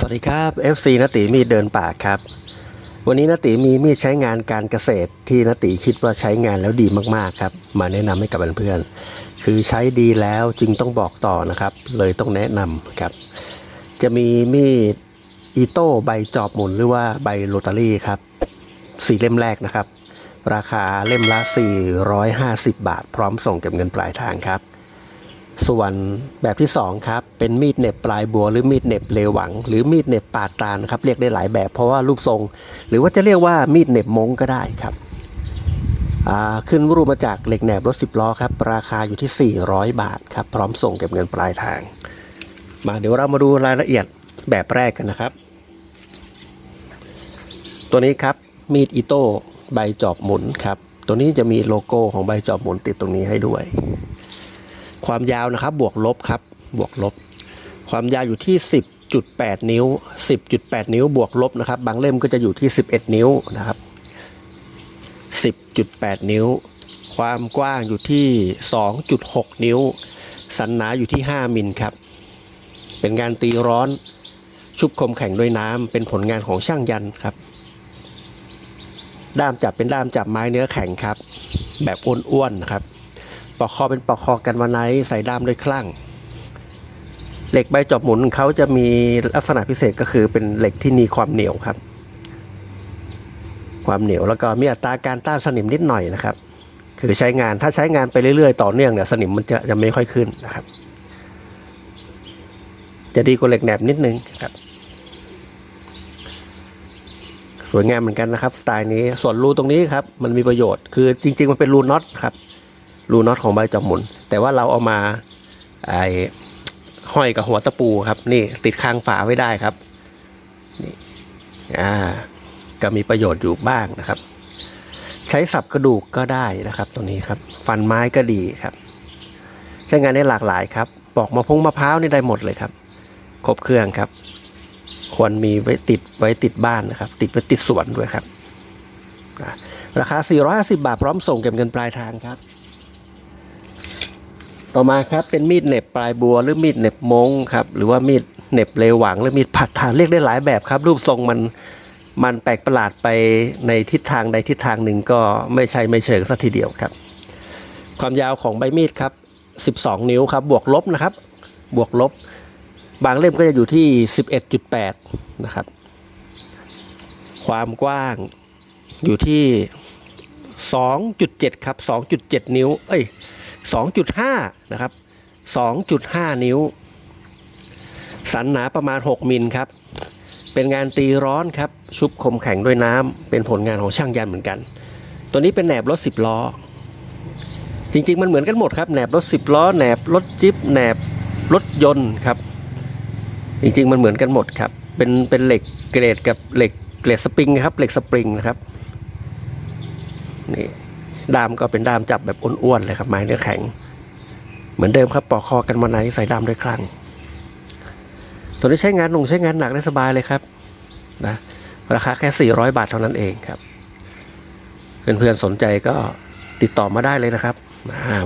สวัสดีครับ FC นติมีเดินป่าครับ วันนี้นติมีมีดใช้งานการเกษตรที่นติคิดว่าใช้งานแล้วดีมากๆครับ มาแนะนำให้กับเพื่อนๆคือใช้ดีแล้วจึงต้องบอกต่อนะครับ เลยต้องแนะนำครับ จะมีมีดอีโต้ใบจอบหมุนหรือว่าใบโรตารี่ครับสี่เล่มแรกนะครับ ราคาเล่มละ 450 บาท พร้อมส่งเก็บเงินปลายทางครับ ส่วนแบบที่2ครับเป็นมีดเหน็บปลายบัวหรือมีดเหน็บเลหวัง หรือมีดเหน็บปาดตาลนะครับเรียกได้หลายแบบเพราะว่ารูปทรง หรือว่าจะเรียกว่ามีดเหน็บมงก็ได้ครับอ่าขึ้นรูปมาจากเหล็กแหนบรถ10ล้อครับราคาอยู่ที่ 400 บาทครับพร้อมส่งเก็บเงินปลายทาง มาเดี๋ยวเรามาดูรายละเอียดแบบแรกกันนะครับ ตัวนี้ครับมีดอิโต้ใบจอบหมุนครับตัวนี้จะมีโลโก้ของใบจอบหมุนติดตรงนี้ให้ด้วย ความยาวนะครับบวกลบครับบวกลบ ความยาวอยู่ที่ 10.8 นิ้ว 10.8 นิ้วบวกลบนะครับ บางเล่มก็จะอยู่ที่ 11 นิ้วนะครับ 10.8 นิ้ว ความกว้างอยู่ที่ 2.6 นิ้ว สันหนาอยู่ที่ 5 มิลครับ เป็นงานตีร้อนชุบคมแข็งด้วยน้ำเป็นผลงานของช่างยันครับ ด้ามจับเป็นด้ามจับไม้เนื้อแข็งครับ แบบอ้วนๆนะครับ ปอกคอเป็นปอกคอกันวันไนใส่ด้ามด้วยคลั่ง เหล็กใบจอบหมุนเขาจะมีลักษณะพิเศษก็คือเป็นเหล็กที่มีความเหนียวครับ ความเหนียวแล้วก็มีอัตราการต้านสนิมนิดหน่อยนะครับ คือใช้งานถ้าใช้งานไปเรื่อยๆ ต่อเนื่องเนี่ยสนิมมันจะจะไม่ค่อยขึ้นนะครับ จะดีกว่าเหล็กแหนบนิดนึงครับสวยงามเหมือนกันนะครับ สไตล์นี้ส่วนรูตรงนี้ครับมันมีประโยชน์คือจริง ๆ มันเป็นรูน็อตครับ รูน็อตของใบจอบหมุน แต่ว่าเราเอามาไอ้ห้อยกับหัวตะปูครับ นี่ติดคางฝาไว้ได้ครับนี่อ่าก็มีประโยชน์อยู่บ้างนะครับ ใช้สับกระดูกก็ได้นะครับ ตัวนี้ครับ ฟันไม้ก็ดีครับ ใช้งานได้หลากหลายครับปอกมะพงมะพร้าวนี่ได้หมดเลยครับ ครบเครื่องครับ ควรมีไว้ติดไว้ติดบ้านนะครับ ติดไว้ติดสวนด้วยครับอะราคา 450 บาทพร้อมส่งเก็บเงินปลายทางครับ ต่อมาครับเป็นมีดเหน็บปลายบัวหรือมีดเหน็บมงครับหรือว่ามีดเหน็บเลวหวังหรือมีดผัดทานเรียกได้หลายแบบครับ รูปทรงมันมันแปลกประหลาดไปในทิศทางใดทิศทางหนึ่งก็ไม่ใช่ไม่เชิงสักทีเดียวครับ ความยาวของใบมีดครับ 12 นิ้วครับบวกลบนะครับ บวกลบ บางเล่มก็จะอยู่ที่ 11.8 นะครับ ความกว้างอยู่ที่ 2.7 ครับ 2.7 นิ้ว เอ้ย 2.5 นะครับ 2.5 นิ้ว สันหนาประมาณ 6 มิลครับ เป็นงานตีร้อนครับ ชุบคมแข็งด้วยน้ำ เป็นผลงานของช่างยันเหมือนกัน ตัวนี้เป็นแหนบรถ 10 ล้อ จริงๆ มันเหมือนกันหมดครับ แหนบรถ 10 ล้อ แหนบรถจิ๊บ แหนบรถยนต์ครับ จริงๆ มันเหมือนกันหมดครับ เป็น เป็นเหล็กเกรดกับเหล็กเกรดสปริงครับ เหล็กสปริงนะครับ นี่ ด้ามก็เป็นด้ามจับแบบอ้วนๆเลยครับไม้เนื้อแข็ง เหมือนเดิมครับปอกคอกันมาไหนใส่ด้ามด้วยครั้งตัวนี้ใช้งานหนุ่งใช้งานหนักได้สบายเลยครับนะราคาแค่ 400 บาทเท่านั้นเองครับเพื่อนๆสนใจก็ติดต่อมาได้เลยนะครับ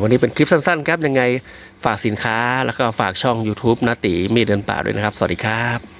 วันนี้เป็นคลิปสั้นๆครับยังไงฝากสินค้าแล้วก็ฝากช่อง YouTube นาตีมีเดินป่าด้วยนะครับ สวัสดีครับ